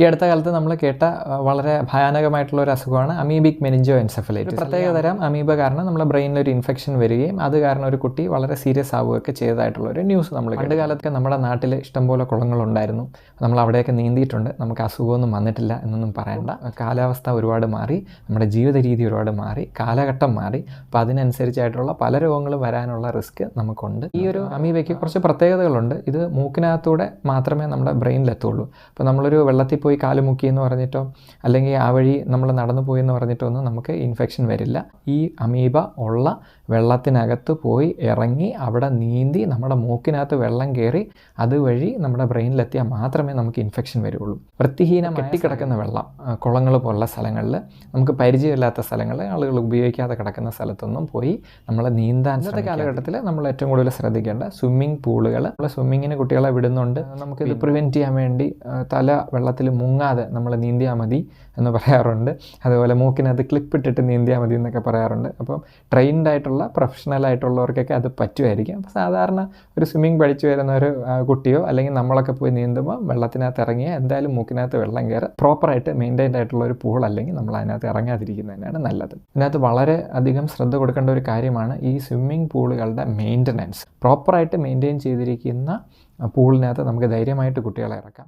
ഈ അടുത്ത കാലത്ത് നമ്മൾ കേട്ട വളരെ ഭയാനകമായിട്ടുള്ള ഒരു അസുഖമാണ് അമീബിക് മെനിഞ്ചോ എൻസെഫലൈറ്റിസ് പ്രത്യേക തരം അമീബ കാരണം നമ്മുടെ ബ്രെയിനിൽ ഒരു ഇൻഫെക്ഷൻ വരികയും അത് കാരണം ഒരു കുട്ടി വളരെ സീരിയസ് ആവുകയൊക്കെ ചെയ്തതായിട്ടുള്ള ഒരു ന്യൂസ് നമ്മൾ പണ്ട് കാലത്തൊക്കെ നമ്മുടെ നാട്ടിൽ ഇഷ്ടംപോലെ കുളങ്ങളുണ്ടായിരുന്നു. നമ്മൾ അവിടെയൊക്കെ നീന്തിയിട്ടുണ്ട്. നമുക്ക് അസുഖമൊന്നും വന്നിട്ടില്ല എന്നൊന്നും പറയണ്ട. കാലാവസ്ഥ ഒരുപാട് മാറി നമ്മുടെ ജീവിത രീതി ഒരുപാട് മാറി കാലഘട്ടം മാറി. അപ്പോൾ അതിനനുസരിച്ചായിട്ടുള്ള പല രോഗങ്ങളും വരാനുള്ള റിസ്ക് നമുക്കുണ്ട്. ഈ ഒരു അമീബയ്ക്ക് കുറച്ച് പ്രത്യേകതകളുണ്ട്. ഇത് മൂക്കിനകത്തൂടെ മാത്രമേ നമ്മുടെ ബ്രെയിനിലെത്തുള്ളൂ. അപ്പോൾ നമ്മളൊരു വെള്ളത്തിൽ പോയി കാൽ മുക്കി എന്ന് പറഞ്ഞിട്ടോ അല്ലെങ്കിൽ ആ വഴി നമ്മൾ നടന്നു പോയി എന്ന് പറഞ്ഞിട്ടോ ഒന്നും നമുക്ക് ഇൻഫെക്ഷൻ വരില്ല. ഈ അമീബ ഉള്ള വെള്ളത്തിനകത്ത് പോയി ഇറങ്ങി അവിടെ നീന്തി നമ്മുടെ മൂക്കിനകത്ത് വെള്ളം കയറി അതുവഴി നമ്മുടെ ബ്രെയിനിലെത്തിയാൽ മാത്രമേ നമുക്ക് ഇൻഫെക്ഷൻ വരുള്ളൂ. വൃത്തിഹീനം കെട്ടിക്കിടക്കുന്ന വെള്ളം കുളങ്ങൾ പോലുള്ള സ്ഥലങ്ങളിൽ നമുക്ക് പരിചയമില്ലാത്ത സ്ഥലങ്ങളിൽ ആളുകൾ ഉപയോഗിക്കാതെ കിടക്കുന്ന സ്ഥലത്തൊന്നും പോയി നമ്മൾ നീന്താൻ ഇന്നത്തെ കാലഘട്ടത്തിൽ നമ്മൾ ഏറ്റവും കൂടുതൽ ശ്രദ്ധിക്കേണ്ട സ്വിമ്മിംഗ് പൂളുകൾ നമ്മൾ സ്വിമ്മിങ്ങിന് കുട്ടികളെ വിടുന്നുണ്ട്. ഇത് പ്രിവെന്റ് ചെയ്യാൻ വേണ്ടി തല വെള്ളത്തിൽ മുങ്ങാതെ നമ്മൾ നീന്തിയാൽ മതി എന്ന് പറയാറുണ്ട്. അതുപോലെ മൂക്കിനകത്ത് ക്ലിപ്പ് ഇട്ടിട്ട് നീന്തിയാൽ മതി എന്നൊക്കെ പറയാറുണ്ട്. അപ്പം ട്രെയിൻഡ് ആയിട്ടുള്ള പ്രൊഫഷണൽ ആയിട്ടുള്ളവർക്കൊക്കെ അത് പറ്റുമായിരിക്കും. അപ്പോൾ സാധാരണ ഒരു സ്വിമ്മിങ് പഠിച്ചു വരുന്ന ഒരു കുട്ടിയോ അല്ലെങ്കിൽ നമ്മളൊക്കെ പോയി നീന്തുമ്പോൾ വെള്ളത്തിനകത്ത് ഇറങ്ങിയാൽ എന്തായാലും മൂക്കിനകത്ത് വെള്ളം കയറി പ്രോപ്പറായിട്ട് മെയിന്റൈൻഡ് ആയിട്ടുള്ള ഒരു പൂൾ അല്ലെങ്കിൽ നമ്മൾ അതിനകത്ത് ഇറങ്ങാതിരിക്കുന്നതന്നെയാണ് നല്ലത്. ഇതിനകത്ത് വളരെ അധികം ശ്രദ്ധ കൊടുക്കേണ്ട ഒരു കാര്യമാണ് ഈ സ്വിമ്മിംഗ് പൂളുകളുടെ മെയിന്റനൻസ് പ്രോപ്പറായിട്ട് മെയിന്റെയിൻ ചെയ്തിരിക്കുന്ന പൂളിനകത്ത് നമുക്ക് ധൈര്യമായിട്ട് കുട്ടികളെ ഇറക്കാം.